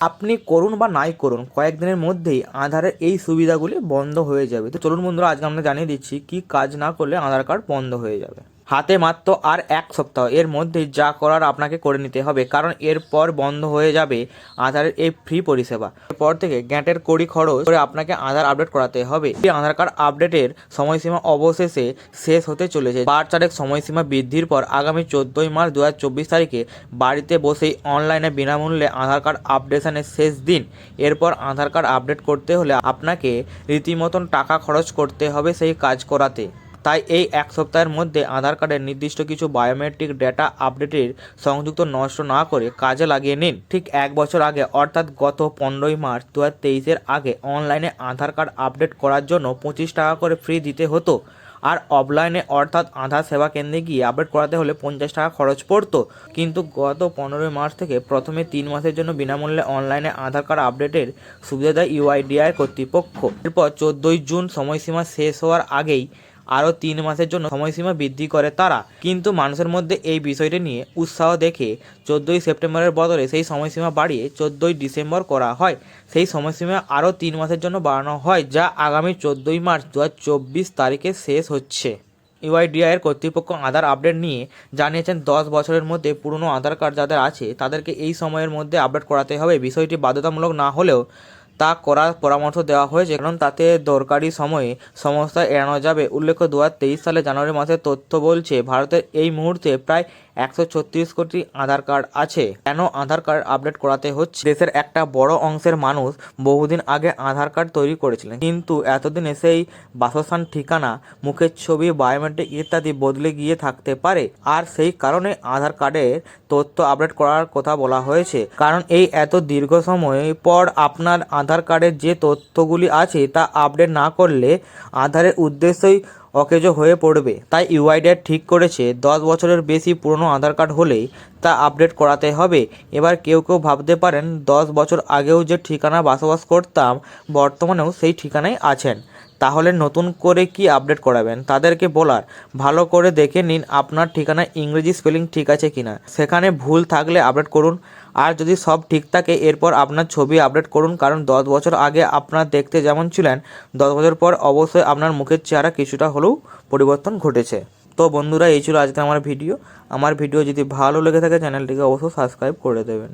আপনি করুন বা নাই করুন, কয়েকদিনের মধ্যেই আধারের এই সুবিধাগুলি বন্ধ হয়ে যাবে। তো চলুন বন্ধুরা, আজকে আমরা জানিয়ে দিচ্ছি কি কাজ না করলে আধার কার্ড বন্ধ হয়ে যাবে। হাতে মাত্র আর এক সপ্তাহ। এর মধ্যেই যা করার আপনাকে করে নিতে হবে, কারণ এরপর বন্ধ হয়ে যাবে আধারের এই ফ্রি পরিষেবা। এরপর থেকে গ্যাঁটের কড়ি খরচ করে আপনাকে আধার আপডেট করাতে হবে। এই আধার কার্ড আপডেটের সময়সীমা অবশেষে শেষ হতে চলেছে। বার চারেক সময়সীমা বৃদ্ধির পর আগামী চোদ্দোই মার্চ দু হাজার চব্বিশ তারিখে বাড়িতে বসেই অনলাইনে বিনামূল্যে আধার কার্ড আপডেশনের শেষ দিন। এরপর আধার কার্ড আপডেট করতে হলে আপনাকে রীতিমতন টাকা খরচ করতে হবে সেই কাজ করাতে। তাই এই এক সপ্তাহের মধ্যে আধার কার্ডের নির্দিষ্ট কিছু বায়োমেট্রিক ডেটা আপডেটের সংযুক্ত নষ্ট না করে কাজে লাগিয়ে নিন। ঠিক এক বছর আগে, অর্থাৎ গত পনেরোই মার্চ দু হাজার আগে অনলাইনে আধার কার্ড আপডেট করার জন্য পঁচিশ টাকা করে ফ্রি দিতে হতো। আর অফলাইনে অর্থাৎ আধার সেবা কেন্দ্রে গিয়ে আপডেট করাতে হলে পঞ্চাশ টাকা খরচ পড়তো। কিন্তু গত পনেরোই মার্চ থেকে প্রথমে তিন মাসের জন্য বিনামূল্যে অনলাইনে আধার কার্ড আপডেটের সুবিধা দেয় ইউআইডিআই কর্তৃপক্ষ। এরপর চোদ্দোই জুন সময়সীমা শেষ হওয়ার আগেই আরও তিন মাসের জন্য সময়সীমা বৃদ্ধি করে তারা। কিন্তু মানুষের মধ্যে এই বিষয়টি নিয়ে উৎসাহ দেখে চোদ্দোই সেপ্টেম্বরের বদলে সেই সময়সীমা বাড়িয়ে চোদ্দোই ডিসেম্বর করা হয়। সেই সময়সীমা আরও তিন মাসের জন্য বাড়ানো হয়, যা আগামী চোদ্দোই মার্চ দু হাজার চব্বিশ তারিখে শেষ হচ্ছে। ইউআইডিআইয়ের কর্তৃপক্ষ আধার আপডেট নিয়ে জানিয়েছেন, দশ বছরের মধ্যে পুরনো আধার কার্ড যাদের আছে, তাদেরকে এই সময়ের মধ্যে আপডেট করাতে হবে। বিষয়টি বাধ্যতামূলক না হলেও তা করার পরামর্শ দেওয়া হয়েছে। কারণ তাতে দরকারি সময়ে সমস্যা এড়ানো যাবে। উল্লেখ্য, দু হাজার তেইশ সালে জানুয়ারি মাসে তথ্য বলছে ভারতের এই মুহূর্তে প্রায় একশো ছত্রিশ কোটি আধার কার্ড আছে। কেন আধার কার্ড আপডেট করাতে হচ্ছে? দেশের একটা বড় অংশের মানুষ বহুদিন আগে আধার কার্ড তৈরি করেছিলেন। কিন্তু এতদিনে সেই বাসস্থান ঠিকানা, মুখের ছবি, বায়োমেট্রিক ইত্যাদি বদলে গিয়ে থাকতে পারে। আর সেই কারণে আধার কার্ডের তথ্য আপডেট করার কথা বলা হয়েছে। কারণ এই এত দীর্ঘ সময় পর আপনার আধার কার্ডের যে তথ্যগুলি আছে তা আপডেট না করলে আধারের উদ্দেশ্যই অকেজো হয়ে পড়বে। তাই ইউআইডিআর ঠিক করেছে, দশ বছরের বেশি পুরনো আধার কার্ড হলেই তা আপডেট করাতে হবে। এবার কেউ কেউ ভাবতে পারেন, দশ বছর আগেও যে ঠিকানা বসবাস করতাম, বর্তমানেও সেই ঠিকানায় আছেন। তাহলে নতুন করে কি আপডেট করাবেন? তাদেরকে বলার। ভালো করে দেখে নিন আপনার ঠিকানা ইংরেজি স্পেলিং ঠিক আছে কিনা। সেখানে ভুল থাকলে আপডেট করুন। আর যদি সব ঠিক থাকে, এরপর আপনার ছবি আপডেট করুন। কারণ দশ বছর আগে আপনার দেখতে যেমন ছিলেন, দশ বছর পর অবশ্যই আপনার মুখের চেহারা কিছুটা হলেও পরিবর্তন ঘটেছে। তো বন্ধুরা, এই ছিল আজকে আমার ভিডিও। আমার ভিডিও যদি ভালো লেগে থাকে, চ্যানেলটিকে অবশ্যই সাবস্ক্রাইব করে দেবেন।